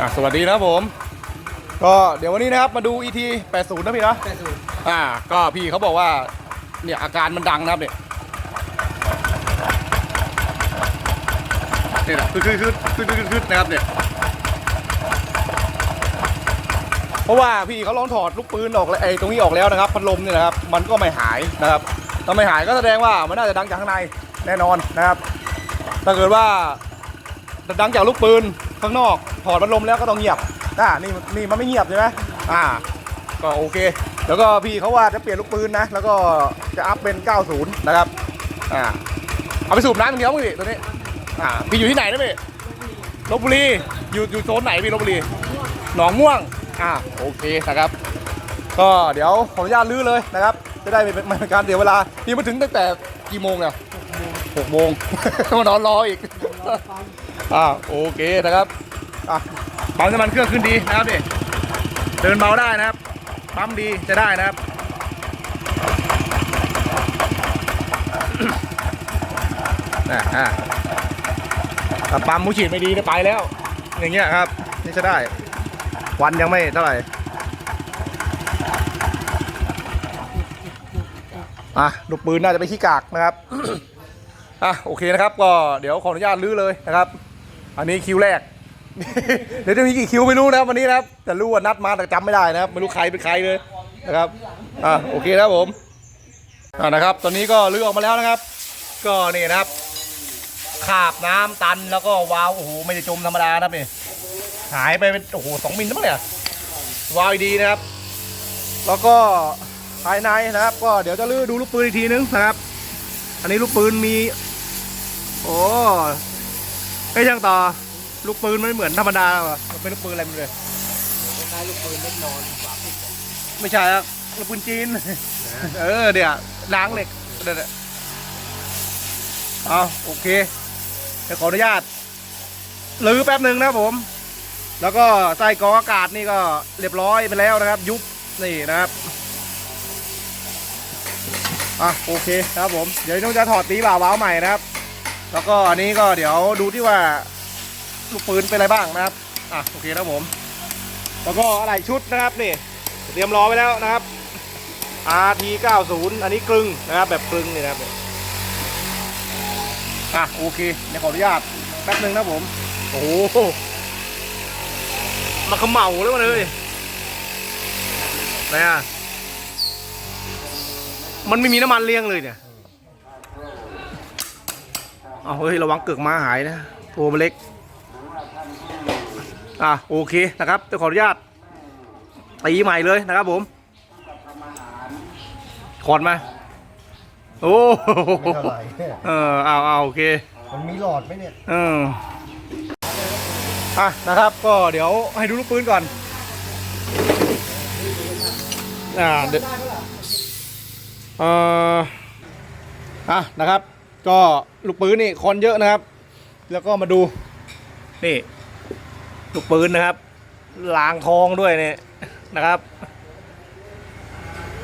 อะสวัสดีนะครับผม ก็เดี๋ยววันนี้นะครับมาดู ET 80นะพี่นะแปดศูนย์อ่า ก็พี่เขาบอกว่า เนี่ยอาการมันดังนะครับเนี่ยเนี่ยนะคือคือคือคือคือคือนะครับเนี่ย เพราะว่าพี่เขาลองถอดลูกปืนออกแล้วไอ้ตรงนี้ออกแล้วนะครับพัดลมเนี่ยนะครับ มันก็ไม่หายนะครับถ้าไม่หายก็แสดงว่ามันน่าจะดังจากข้างในแน่นอนนะครับ ถ้าเกิดว่าดังจากลูกปืนข้างนอก ถอดพัดลมแล้วก็ต้องเงียบอ่านี่นี่มันไม่เงียบใช่ไหมอ่า ก็โอเค แล้วก็พี่เขาว่าจะเปลี่ยนลูกปืนนะ แล้วก็จะอัพเป็น 90 นะครับ อ่า เอาไปสูบน้ำอย่างเดียวมั้งพี่ตัวนี้ อ่า พี่อยู่ที่ไหนนะพี่ลบบุรี อยู่อยู่โซนไหนพี่ลบบุรี หนองม่วง อ่า โอเคนะครับ ก็เดี๋ยวขออนุญาตลื้อเลยนะครับ จะได้ไม่เป็นไม่เป็นการเสียเวลา พี่มาถึงตั้งแต่กี่โมงเนี่ยหกโมงมานอนรออีก อ่า โอเคนะครับ อะปั๊มน้ำมันเครื่องขึ้นดีนะครับพี่เดินเบาได้นะครับปั๊มดีจะได้นะครับอะอะถ้าปั๊มมุฉีดไม่ดีเนี่ยไปแล้ว อย่างเงี้ยครับ นี่จะได้วันยังไม่เท่าไหร่อะลูกปืนน่าจะไปขี้กากนะครับอะโอเคนะครับ ก็เดี๋ยวขออนุญาตลื้อเลยนะครับ อันนี้คิวแรก เดี๋ยวจะมีกี่คิวไม่รู้นะครับวันนี้นะครับแต่รู้ว่านัดมาแต่จำไม่ได้นะครับไม่รู้ใครเป็นใครเลยนะครับอะโอเคนะครับผมอ่านะครับ ตอนนี้ก็ลื้อออกมาแล้วนะครับ ก็นี่นะครับขาบน้ำตันแล้วก็วาล์วโอ้โหไม่ได้จมธรรมดานะนี่หายไปเป็นโอ้โหสองมิลทั้งเนี่ยวาล์วดีนะครับ แล้วก็ภายในนะครับ ก็เดี๋ยวจะลื้อดูลูกปืนอีกทีนึงนะครับ อันนี้ลูกปืนมี โอ้ไอ้ยช่างต่อ ลูกปืนไม่เหมือนธรรมดาว่ะมันเป็นลูกปืนอะไรมันเลยคล้ายๆลูกปืนเล็กนอนฝาปิดไม่ใช่ครับลูกปืนจีน เออเดี๋ยวล้างเหล็กเดี๋ยวเอาโอเคเดี๋ยวขออนุญาตลื้อแป๊บหนึ่งนะผม แล้วก็ใส่กองอากาศนี่ก็เรียบร้อยไปแล้วนะครับ ยุบนี่นะครับอะโอเคครับผม เดี๋ยวต้องจะถอดตีบ่าวว้าวใหม่นะครับ แล้วก็อันนี้ก็เดี๋ยวดูที่ว่า ลูกปืนเป็นอะไรบ้างนะครับอะโอเคนะผม แล้วก็อะไรชุดนะครับนี่เตรียมรอไว้แล้วนะครับ RT 90 อันนี้กลึงนะครับแบบกลึงนี่นะครับอะโอเคเดี๋ยวขออนุญาตแป๊บหนึ่งนะผม โอ้โหมาเขม่าแล้วมาเลยไหนอะมันไม่มีน้ำมันเลี้ยงเลยเนี่ยเอาเฮ้ย ระวังเกือกม้าหายนะ ตัวมันเล็ก อะโอเคนะครับจะขออนุญาตตีใหม่เลยนะครับผมขอนมาโอ้โหไม่เท่าไหร่เออเอาเอาโอเค มันมีหลอดไหมเนี่ยเอออะนะครับ ก็เดี๋ยวให้ดูลูกปืนก่อนอ่าเดี๋ยวเอ่ออะนะครับ ก็ลูกปืนนี่คอนเยอะนะครับ แล้วก็มาดูนี่ ลูกปืนนะครับลางทองด้วยเนี่ยนะครับ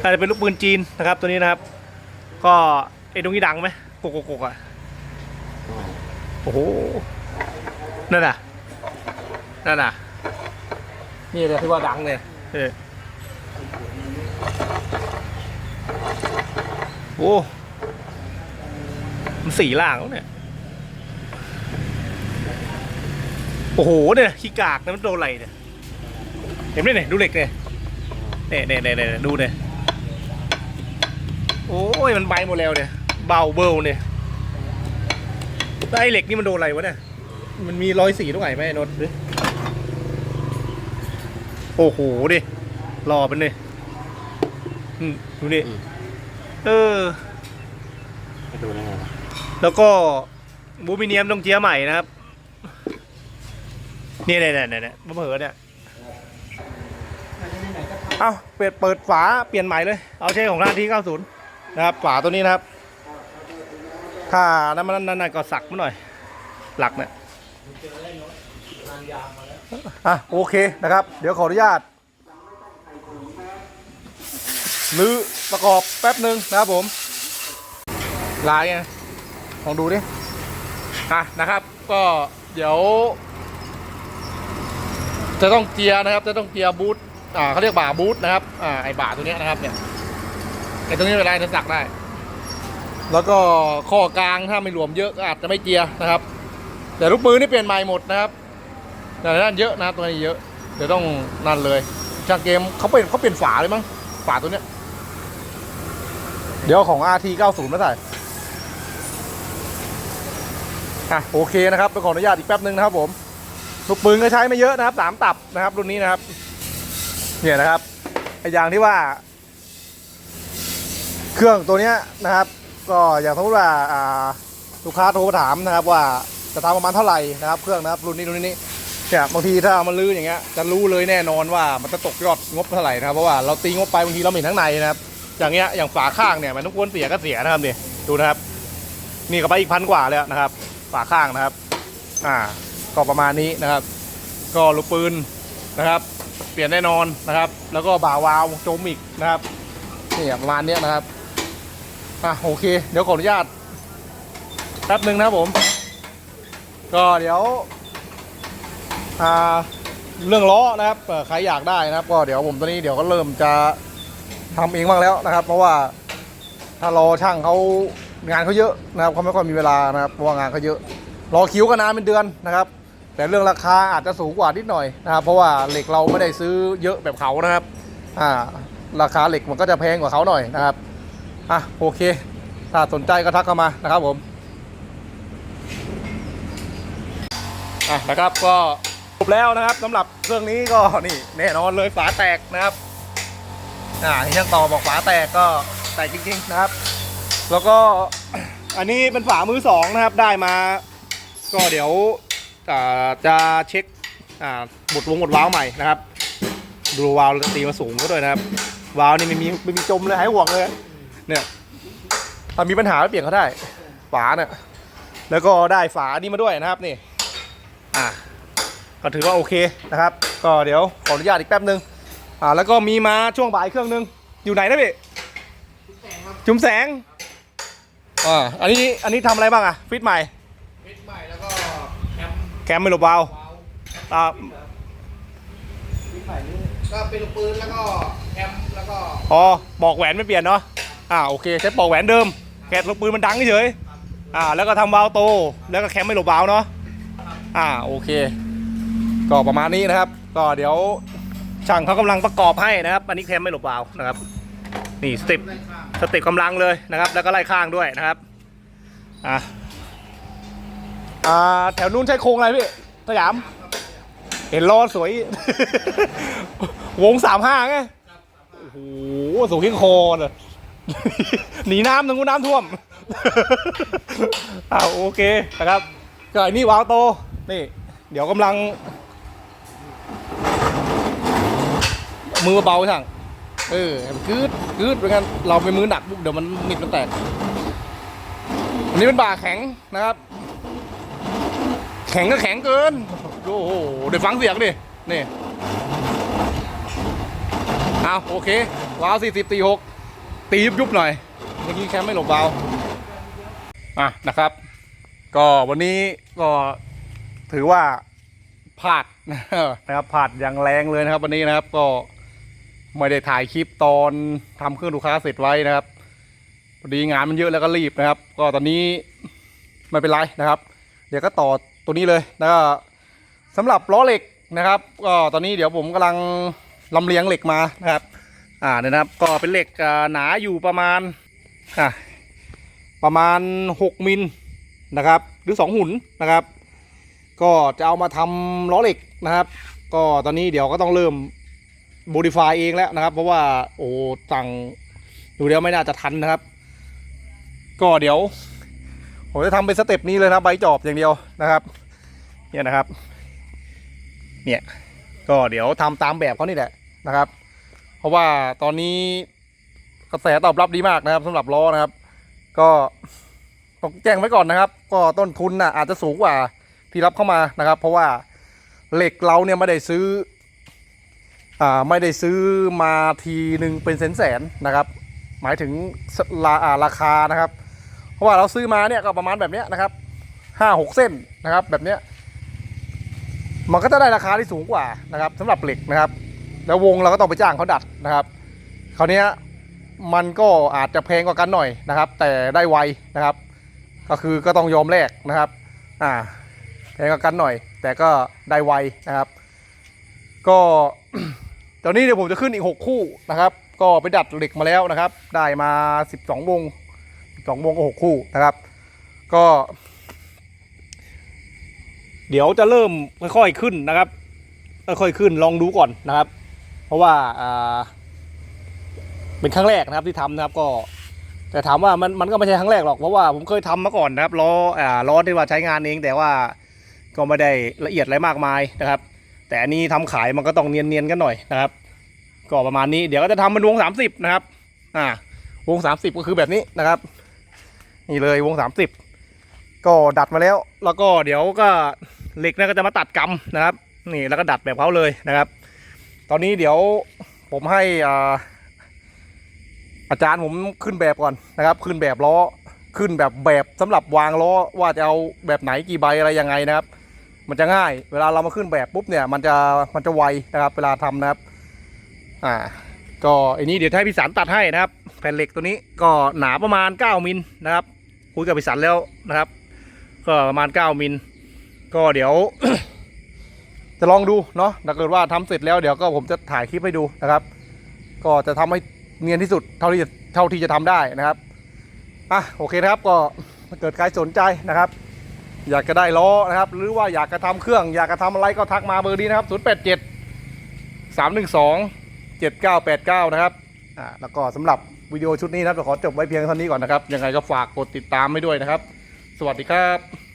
อาจจะเป็นลูกปืนจีนนะครับ ตัวนี้นะครับ ก็ไอ้ตรงนี้ดังไหมกกกกอะโอ้โหนั่นน่ะนั่นน่ะ นี่เลยที่ว่าดังเลยเออโอ้มันสีล่างแล้วเนี่ย โอ้โหเนี่ยขี้กากนะมันโดนอะไรเนี่ยเห็นไหมเนี่ยดูเหล็กเนี่ยเนี่ยเนี่ยเนี่ยเนี่ยดูเนี่ยโอ้ยมันใบหมดแล้วเนี่ยเบาเบิลเนี่ยแล้วไอ้เหล็กนี่มันโดนอะไรวะเนี่ยมันมีรอยสีตรงไหนไหมไอ้นนท์ดิโอ้โหดิรอเป็นเลยอืมดูดิเออไปดูได้ไงวะแล้วก็บูมิเนียมต้องเจียใหม่นะครับ นี่เนี่ยเนี่ยเนี่ยมะเผือเนี่ยเอาเปิดเปิดฝาเปลี่ยนใหม่เลย เอาใช้ของร้านที่ 90 นะครับ ฝาตัวนี้นะครับ ถ้านั้นมันนั่นก็สักมาหน่อย หลักเนี่ยอะโอเคนะครับ เดี๋ยวขออนุญาตรื้อประกอบแป๊บหนึ่งนะครับผมลายไงลองดูดิอะนะครับ ก็เดี๋ยว จะต้องเจียร์นะครับ จะต้องเจียร์บูทอ่าเขาเรียกบ่าบูทนะครับอ่าไอ้บ่าตัวนี้นะครับเนี่ยไอ้ตรงนี้เวลาจะสักได้ แล้วก็ข้อกลางถ้าไม่รวมเยอะก็อาจจะไม่เจียร์นะครับ แต่ลูกปืนนี่เปลี่ยนใหม่หมดนะครับแต่นั่นเยอะนะตัวนี้เยอะเดี๋ยวต้องนั่นเลยช่างเกมเขาเป็นเขาเปลี่ยนฝาเลยมั้งฝาตัวเนี้ยเดี๋ยวของ RT 90มาใส่อะโอเคนะครับไปขออนุญาตอีกแป๊บนึงนะครับผม ลูกปืนก็ใช้ไม่เยอะนะครับสามตับนะครับ รุ่นนี้นะครับ เนี่ยนะครับไอ้อย่างที่ว่า เครื่องตัวเนี้ยนะครับ ก็อย่างสมมติว่าอ่าลูกค้าโทรมาถามนะครับ ว่าจะทำประมาณเท่าไหร่นะครับ เครื่องนะครับรุ่นนี้รุ่นนี้เนี่ยบางทีถ้าเอามันลื้ออย่างเงี้ยจะรู้เลยแน่นอนว่ามันจะตกยอดงบเท่าไหร่นะครับเพราะว่าเราตีงบไปบางทีเราไม่เห็นข้างในนะครับ อย่างเงี้ยอย่างฝาข้างเนี่ยมันทุกคนเสียก็เสียนะครับนี่ดูนะครับ นี่ก็ไปอีกพันกว่าแล้วนะครับ ฝาข้างนะครับ อ่า ก็ประมาณนี้นะครับ ก็ลูกปืนนะครับ เปลี่ยนแน่นอนนะครับ แล้วก็บ่าวาวโจมอีกนะครับนี่ประมาณเนี้ยนะครับอะโอเค เดี๋ยวขออนุญาตแป๊บหนึ่งนะครับผม ก็เดี๋ยวอ่าเรื่องล้อนะครับใครอยากได้นะครับ ก็เดี๋ยวผมตอนนี้เดี๋ยวก็เริ่มจะทำเองบ้างแล้วนะครับ เพราะว่าถ้ารอช่างเขางานเขาเยอะนะครับเขาไม่ค่อยมีเวลานะครับเพราะว่างานเขาเยอะ รอคิวก็นานเป็นเดือนนะครับ แต่เรื่องราคาอาจจะสูงกว่านิดหน่อยนะครับ เพราะว่าเหล็กเราไม่ได้ซื้อเยอะแบบเขานะครับอ่าราคาเหล็กมันก็จะแพงกว่าเขาหน่อยนะครับอะโอเค ถ้าสนใจก็ทักเข้ามานะครับผมอะนะครับก็จบแล้วนะครับสำหรับเครื่องนี้ก็นี่แน่นอนเลยฝาแตกนะครับอ่าที่ช่างต่อบอกฝาแตกก็แตกจริงๆนะครับ แล้วก็อันนี้เป็นฝามือสองนะครับได้มา ก็เดี๋ยว จะเช็คบทวงบทว้าวใหม่นะครับ ดูวาล์วตีมาสูงก็ด้วยนะครับ วาล์วนี่ไม่มีไม่มีจมเลยหายห่วงเลยเนี่ยถ้ามีปัญหาก็เปลี่ยนเขาได้ ฝาเนี่ยแล้วก็ได้ฝานี้มาด้วยนะครับนี่อ่าก็ถือว่าโอเคนะครับ ก็เดี๋ยวขออนุญาตอีกแป๊บนึงอ่าแล้วก็มีมาช่วงบ่ายเครื่องนึงอยู่ไหนนะพี่จุ่มแสงอ่าอันนี้อันนี้ทำอะไรบ้างอะฟิตใหม่ ฟิตใหม่แล้วก็แคมแคมไม่หลบวาล์ววาล์วอ่าฟิตใหม่นี่ก็เป็นลูกปืนแล้วก็แคมแล้วก็อ๋อบอกแหวนไม่เปลี่ยนเนาะอ่าโอเคใช้ปอกแหวนเดิมแกะลูกปืนมันดังเฉยๆอ่า แล้วก็ทำวาล์วโต แล้วก็แคมไม่หลบวาล์วเนาะอ่าโอเค ก็ประมาณนี้นะครับ ก็เดี๋ยวช่างเขากำลังประกอบให้นะครับ อันนี้แคมไม่หลบวาล์วนะครับนี่สเต็ปได้ข้างสเต็ปกำลังเลยนะครับ แล้วก็ไล่ข้างด้วยนะครับอ่า อ่าแถวนู้นใช้โครงอะไรพี่สยาม เห็นล้อสวย วงสามห้าไงโอ้โหสูงขึ้นคอเลยหนีน้ำตรงนู้นน้ำท่วมอ่าโอเคนะครับก็อันนี้วาล์วโต นี่ เดี๋ยวกำลัง มือเบาช่างเออมันกืดกืดเป็นงั้นเราไปมือหนักปุ๊บเดี๋ยวมันมิดมันแตกอันนี้เป็นบ่าแข็งนะครับ แข็งก็แข็งเกิน โอ้โห เดี๋ยวฟังเสียงดิ นี่ เอาโอเควาวสี่สิบตีหกตียุบยุบหน่อย เมื่อกี้แคมไม่หลบวาอะนะครับ ก็วันนี้ก็ถือว่าพลาดนะครับพลาดอย่างแรงเลยนะครับ วันนี้นะครับก็ไม่ได้ถ่ายคลิปตอนทำเครื่องลูกค้าเสร็จไว้นะครับพอดีงานมันเยอะแล้วก็รีบนะครับ ก็ตอนนี้ไม่เป็นไรนะครับ เดี๋ยวก็ต่อ ตัวนี้เลยแล้วก็สำหรับล้อเหล็กนะครับก็ตอนนี้เดี๋ยวผมกำลังลำเลียงเหล็กมานะครับ อ่าเนี่ยนะครับ ก็เป็นเหล็กหนาอยู่ประมาณอะประมาณ 6มิลนะครับ หรือ 2 หุ่นนะครับ ก็จะเอามาทำล้อเหล็กนะครับ ก็ตอนนี้เดี๋ยวก็ต้องเริ่มโมดิฟายเองแล้วนะครับ เพราะว่าโอ้สั่งดูแล้วไม่น่าจะทันนะครับ ก็เดี๋ยว ผมจะทำเป็นสเต็ปนี้เลยนะใบจอบอย่างเดียวนะครับ เนี่ยนะครับ เนี่ยก็เดี๋ยวทำตามแบบเขานี่แหละนะครับ เพราะว่าตอนนี้กระแสตอบรับดีมากนะครับสำหรับล้อนะครับ ก็ต้องแจ้งไว้ก่อนนะครับ ก็ต้นทุนน่ะอาจจะสูงกว่าที่รับเข้ามานะครับ เพราะว่าเหล็กเราเนี่ยไม่ได้ซื้ออ่าไม่ได้ซื้อมาทีหนึ่งเป็นแสนแสนนะครับ หมายถึงราอ่าราคานะครับ ราะว่าเราซื้อมาเนี่ยก็ประมาณแบบเนี้ยนะครับห้าหกเส้นนะครับ แบบเนี้ยมันก็จะได้ราคาที่สูงกว่านะครับสำหรับเหล็กนะครับ แล้ววงเราก็ต้องไปจ้างเขาดัดนะครับคราวเนี้ยมันก็อาจจะแพงกว่ากันหน่อยนะครับ แต่ได้ไวนะครับ ก็คือก็ต้องยอมแลกนะครับอ่าแพงกว่ากันหน่อย แต่ก็ได้ไวนะครับ ก็ตอนนี้เดี๋ยวผมจะขึ้นอีก 6 คู่นะครับ ก็ไปดัดเหล็กมาแล้วนะครับ ได้มา 12วง 12วงก็6คู่นะครับ ก็ เดี๋ยวจะเริ่มค่อยๆขึ้นนะครับค่อยๆขึ้นลองดูก่อนนะครับ เพราะว่าอ่าเป็นครั้งแรกนะครับที่ทำนะครับก็ แต่ถามว่ามันมันก็ไม่ใช่ครั้งแรกหรอกเพราะว่าผมเคยทำมาก่อนนะครับล้ออ่าล้อที่ว่าใช้งานเองแต่ว่าก็ไม่ได้ละเอียดอะไรมากมายนะครับ แต่อันนี้ทำขายมันก็ต้องเนียนๆกันหน่อยนะครับ ก็ประมาณนี้เดี๋ยวก็จะทำเป็นวง30นะครับอ่าวง30ก็คือแบบนี้นะครับ นี่เลยวง 30 ก็ดัดมาแล้ว แล้วก็เดี๋ยวก็เหล็กนะก็จะมาตัดกำนะครับ นี่แล้วก็ดัดแบบเขาเลยนะครับ ตอนนี้เดี๋ยวผมให้อ่าอาจารย์ผมขึ้นแบบก่อนนะครับ ขึ้นแบบล้อขึ้นแบบแบบสำหรับวางล้อว่าจะเอาแบบไหนกี่ใบอะไรยังไงนะครับ มันจะง่าย เวลาเรามาขึ้นแบบปุ๊บเนี่ย มันจะมันจะไวนะครับ เวลาทำนะครับ อ่า ก็อันนี้เดี๋ยวให้พี่สันตัดให้นะครับ แผ่นเหล็กตัวนี้ก็หนาประมาณ 9 มิลนะครับคุยกับพี่สันแล้วนะครับ ก็ประมาณ 9 มิลก็เดี๋ยว จะลองดูเนาะถ้าเกิดว่าทำเสร็จแล้วเดี๋ยวก็ผมจะถ่ายคลิปให้ดูนะครับ ก็จะทำให้เนียนที่สุดเท่าที่จะเท่าที่จะทำได้นะครับอะโอเคนะครับก็ถ้าเกิดใครสนใจนะครับ อยากจะได้ล้อนะครับ หรือว่าอยากจะทำเครื่อง อยากจะทำอะไรก็ทักมาเบอร์นี้นะครับ 087 312 7989 นะครับ อ่าแล้วก็สำหรับวิดีโอชุดนี้นะครับจะขอจบไว้เพียงเท่านี้ก่อนนะครับ ยังไงก็ฝากกดติดตามให้ด้วยนะครับ สวัสดีครับ